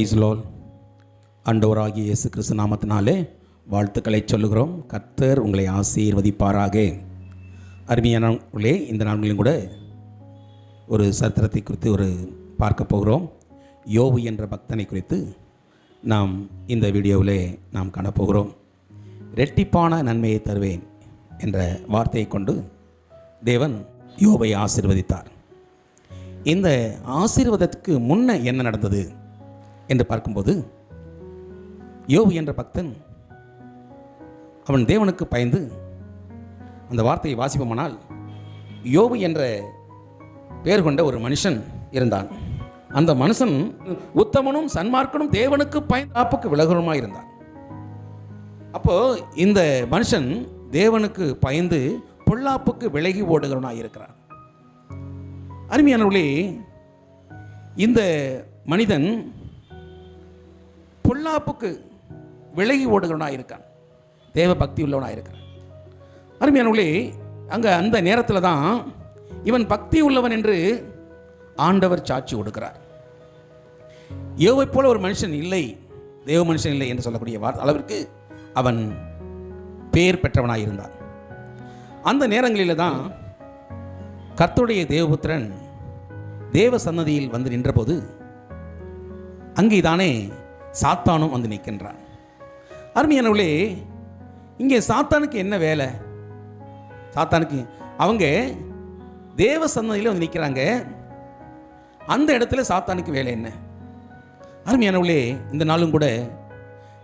ஐஸ்லோல் அண்டவராகிய இயேசு கிறிஸ்து நாமத்தினாலே வாழ்த்துக்களை சொல்லுகிறோம். கர்த்தர் உங்களை ஆசீர்வதிப்பாராக. அருமையானவர்களே இந்த நாட்களிலும் கூட ஒரு சரித்திரத்தை குறித்து ஒரு பார்க்க போகிறோம். யோபு என்ற பக்தனை குறித்து நாம் இந்த வீடியோவிலே நாம் காணப்போகிறோம் ரெட்டிப்பான நன்மையை தருவேன் என்ற வார்த்தையை கொண்டு தேவன் யோபை ஆசிர்வதித்தார். இந்த ஆசீர்வாதத்துக்கு முன்ன என்ன நடந்தது? என்று பார்க்கும்போது யோபு என்ற பக்தன் அவன் தேவனுக்கு பயந்து அந்த வார்த்தையை வாசிப்போமானால் யோபு என்ற பெயர் கொண்ட ஒரு மனுஷன் இருந்தான். அந்த மனுஷன் உத்தமனும் சன்மார்க்கனும் தேவனுக்கு பயந்தாப்புக்கு விலகுறமாக இருந்தான். அப்போ இந்த மனுஷன் தேவனுக்கு பயந்து பொல்லாப்புக்கு விலகி ஓடுகிறவனாக இருக்கிறான். அருமையானவர்களே இந்த மனிதன் பொல்லாப்புக்கு விலகி ஓடுகிறவனாக இருக்கான். தேவ பக்தி உள்ளவனாக இருக்கிறான் அருமையானவர்களே அங்கே அந்த நேரத்தில் தான் இவன் பக்தி உள்ளவன் என்று ஆண்டவர் சாட்சி கொடுக்கிறார். ஏவை போல ஒரு மனுஷன் இல்லை தேவ மனுஷன் இல்லை என்று சொல்லக்கூடிய வார்த்தை அளவிற்கு அவன் பேர் பெற்றவனாக இருந்தான் அந்த நேரங்களில் தான் கர்த்தருடைய தேவபுத்திரன் தேவ சன்னதியில் வந்து நின்றபோது அங்கே தானே சாத்தானும் வந்து நிற்கின்றான். அருமையானவர்களே இங்கே சாத்தானுக்கு என்ன வேலை? சாத்தானுக்கு அவங்க தேவ சந்ததியில் வந்து நிற்கிறாங்க. அந்த இடத்துல சாத்தானுக்கு வேலை என்ன? அருமையானவர்களே இந்த நாளும் கூட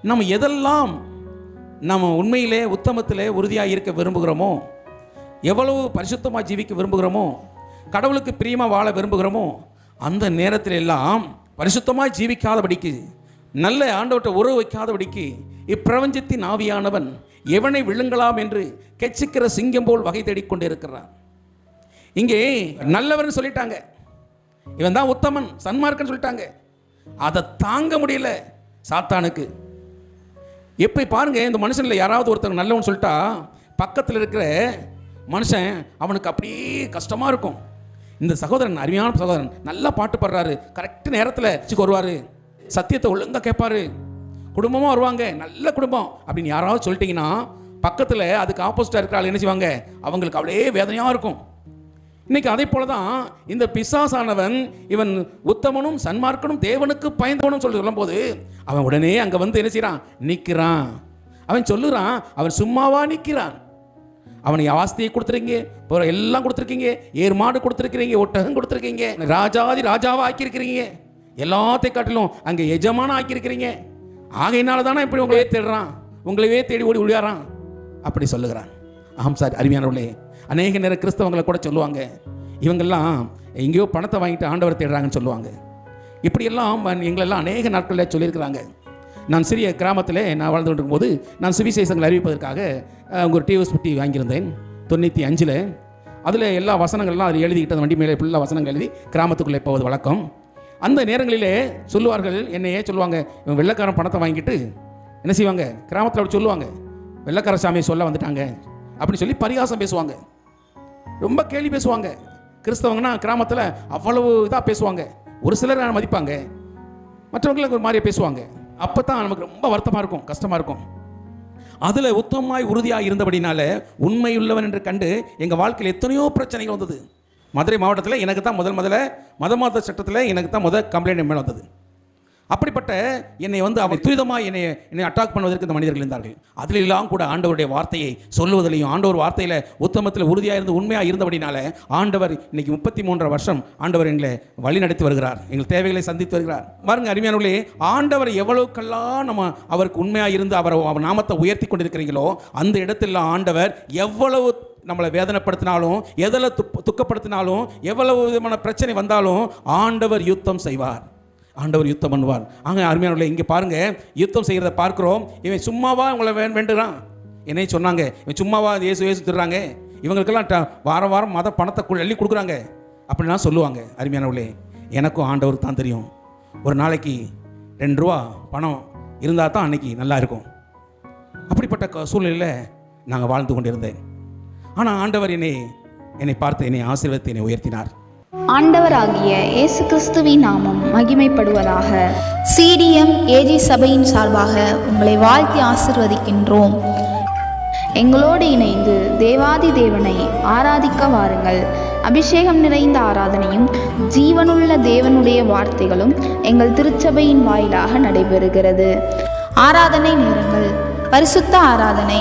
நம்ம எதெல்லாம் நம்ம உண்மையிலே உத்தமத்திலே உறுதியாக இருக்க விரும்புகிறோமோ எவ்வளவு பரிசுத்தமாக ஜீவிக்க விரும்புகிறோமோ கடவுளுக்கு பிரியமாக வாழ விரும்புகிறோமோ அந்த நேரத்தில் எல்லாம் பரிசுத்தமாக ஜீவிக்காதபடிக்கு நல்ல ஆண்டவற்றை உறவு வைக்காதபடிக்கு இப்பிரபஞ்சத்தின் ஆவியானவன் எவனை விழுங்கலாம் என்று கெச்சிக்கிற சிங்கம் போல் வகை தேடிக்கொண்டு இருக்கிறான் இங்கே நல்லவர்னு சொல்லிட்டாங்க. இவன் தான் உத்தமன் சன்மார்க்கன்னு சொல்லிட்டாங்க. அதை தாங்க முடியல சாத்தானுக்கு. எப்படி பாருங்க இந்த மனுஷனில் யாராவது ஒருத்தர் நல்லவன் சொல்லிட்டா பக்கத்தில் இருக்கிற மனுஷன் அவனுக்கு அப்படியே கஷ்டமாக இருக்கும். இந்த சகோதரன் அருமையான சகோதரன் நல்லா பாட்டு பாடுறாரு. கரெக்ட் நேரத்தில் வச்சுக்கு வருவார். சத்தியத்தை ஒழுங்காக கேட்பாரு குடும்பமாக வருவாங்க. நல்ல குடும்பம். அப்படின்னு யாராவது சொல்லிட்டீங்கன்னா பக்கத்தில் அதுக்கு ஆப்போசிட்டாக இருக்கிற ஆள் என்ன செய்வாங்க? அவங்களுக்கு அப்படியே வேதனையாக இருக்கும். இன்னைக்கு அதே போல தான் இந்த பிசாசானவன் இவன் உத்தமனும் சன்மார்க்கனும் தேவனுக்கு பயந்தவனும் சொல்லி சொல்லும்போது அவன் உடனே அங்கே வந்து என்ன செய்கிறான் நிற்கிறான் அவன் சொல்லுறான் அவன் சும்மாவா நிற்கிறான் அவனை ஆஸ்தியை கொடுத்துருக்கீங்க பிற எல்லாம் கொடுத்துருக்கீங்க ஏர் மாடு கொடுத்துருக்கிறீங்க ஒட்டகம் கொடுத்துருக்கீங்க ராஜாதி ராஜாவாக ஆக்கியிருக்கிறீங்க. எல்லாத்தையும் காட்டிலும் அங்கே எஜமான ஆக்கியிருக்கிறீங்க. ஆகையினால தானே இப்படி உங்களையே தேடுறான். உங்களையே தேடி ஓடி ஒளியாரான் அப்படி சொல்லுகிறான். ஆம் சார் அருமையானவர்களே அநேக நேரம் கிறிஸ்தவங்களை கூட சொல்லுவாங்க. இவங்கெல்லாம் எங்கேயோ பணத்தை வாங்கிட்டு ஆண்டவர் தேடுறாங்கன்னு சொல்லுவாங்க. இப்படியெல்லாம் எங்களெல்லாம் அநேக நாட்களில் சொல்லியிருக்கிறாங்க. நான் சிறிய கிராமத்தில் நான் வாழ்ந்து கொண்டிருக்கும்போது நான் சுவிசேஷங்களை அறிவிப்பதற்காக ஒரு டிவிஎஸ் பெட்டி வாங்கியிருந்தேன். தொண்ணூற்றி அஞ்சில். அதில் எல்லா வசனங்கள்லாம் அதில் எழுதிக்கிட்டு வண்டி மேலே ஃபுல்லாக வசனங்கள் எழுதி கிராமத்துக்குள்ளே போவது வழக்கம். அந்த நேரங்களிலே சொல்லுவார்கள் என்னையே சொல்லுவாங்க இவன் வெள்ளைக்காரன் பணத்தை வாங்கிட்டு என்ன செய்வாங்க? கிராமத்தில் அப்படி சொல்லுவாங்க வெள்ளக்கார சாமியை சொல்ல வந்துட்டாங்க அப்படின்னு சொல்லி பரிகாசம் பேசுவாங்க. ரொம்ப கேள்வி பேசுவாங்க. கிறிஸ்தவங்கன்னா கிராமத்தில் அவ்வளவு இதாக பேசுவாங்க. ஒரு சிலர் மதிப்பாங்க. மற்றவங்களுக்கு ஒரு மாதிரியே பேசுவாங்க. அப்போ தான் நமக்கு ரொம்ப வருத்தமாக இருக்கும் கஷ்டமாக இருக்கும். அதில் உத்தமமாய் உறுதியாக இருந்தபடினால உண்மையுள்ளவன் என்று கண்டு எங்கள் வாழ்க்கையில் எத்தனையோ பிரச்சனைகள் வந்தது. மதுரை மாவட்டத்தில் எனக்கு தான் முதல் முதல்ல மத மாத சட்டத்தில் எனக்கு தான் முதல் கம்ப்ளைண்ட் மேலே வந்தது. அப்படிப்பட்ட என்னை வந்து அவன் துரிதமாக என்னை என்னை அட்டாக் பண்ணுவதற்கு இந்த மனிதர்கள் இருந்தார்கள். அதிலெல்லாம் கூட ஆண்டவருடைய வார்த்தையை சொல்லுவதிலையும் ஆண்டவர் வார்த்தையில் உத்தமத்தில் உறுதியாக இருந்து உண்மையாக இருந்தபடினால ஆண்டவர் இன்னைக்கு முப்பத்தி மூன்றரை வருஷம் ஆண்டவர் எங்களை வழி நடத்தி வருகிறார். எங்கள் தேவைகளை சந்தித்து வருகிறார். பாருங்க அருமையானவர்களே ஆண்டவர் எவ்வளவுக்கெல்லாம் நம்ம அவருக்கு உண்மையாக இருந்து அவர் அவர் நாமத்தை உயர்த்தி கொண்டிருக்கிறீங்களோ அந்த இடத்துல ஆண்டவர் எவ்வளவு நம்மளை வேதனைப்படுத்தினாலும் எதில் துப் துக்கப்படுத்தினாலும் எவ்வளவு விதமான பிரச்சனை வந்தாலும் ஆண்டவர் யுத்தம் செய்வார். ஆண்டவர் யுத்தம் பண்ணுவார். ஆக அருமையானவர்களே இங்கே பாருங்கள் யுத்தம் செய்கிறத பார்க்குறோம். இவன் சும்மாவா உங்களை வே வேண்டுகிறான் என்னை சொன்னாங்க இவன் சும்மாவா இயேசு ஏசு திடுறாங்க இவங்களுக்கெல்லாம் ட- வாரம் வாரம் மத பணத்தை அள்ளி கொடுக்குறாங்க. அப்படின்லாம் சொல்லுவாங்க அருமையானவர்களே எனக்கும் ஆண்டவருக்கு தான் தெரியும். ஒரு நாளைக்கு ரெண்டு ரூபா பணம் இருந்தால் தான் அன்னைக்கு நல்லா இருக்கும். அப்படிப்பட்ட சூழ்நிலையில் நாங்கள் வாழ்ந்து கொண்டிருந்தேன். ஆனால் ஆண்டவர் என்னை என்னை பார்த்து என்னை ஆசீர்வதித்து என்னை உயர்த்தினார். ஆண்டவராகிய இயேசு கிறிஸ்துவின் நாமம் மகிமைப்படுவதாக. சிடிஎம் ஏஜி சபையின் சார்பாக உங்களை வாழ்த்தி ஆசிர்வதிக்கின்றோம். எங்களோடு இணைந்து தேவாதி தேவனை ஆராதிக்க வாருங்கள். அபிஷேகம் நிறைந்த ஆராதனையும் ஜீவனுள்ள தேவனுடைய வார்த்தைகளும் எங்கள் திருச்சபையின் வாயிலாக நடைபெறுகிறது. ஆராதனை நேரங்கள் பரிசுத்த ஆராதனை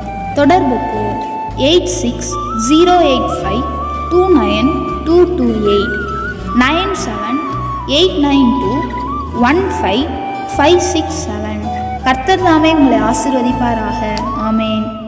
தொடர்புக்கு eight six zero eight five two nine two two eight nine seven eight nine two one five five six seven. கர்த்தர் தாமே உங்களை ஆசிர்வதிப்பாராக. ஆமேன்.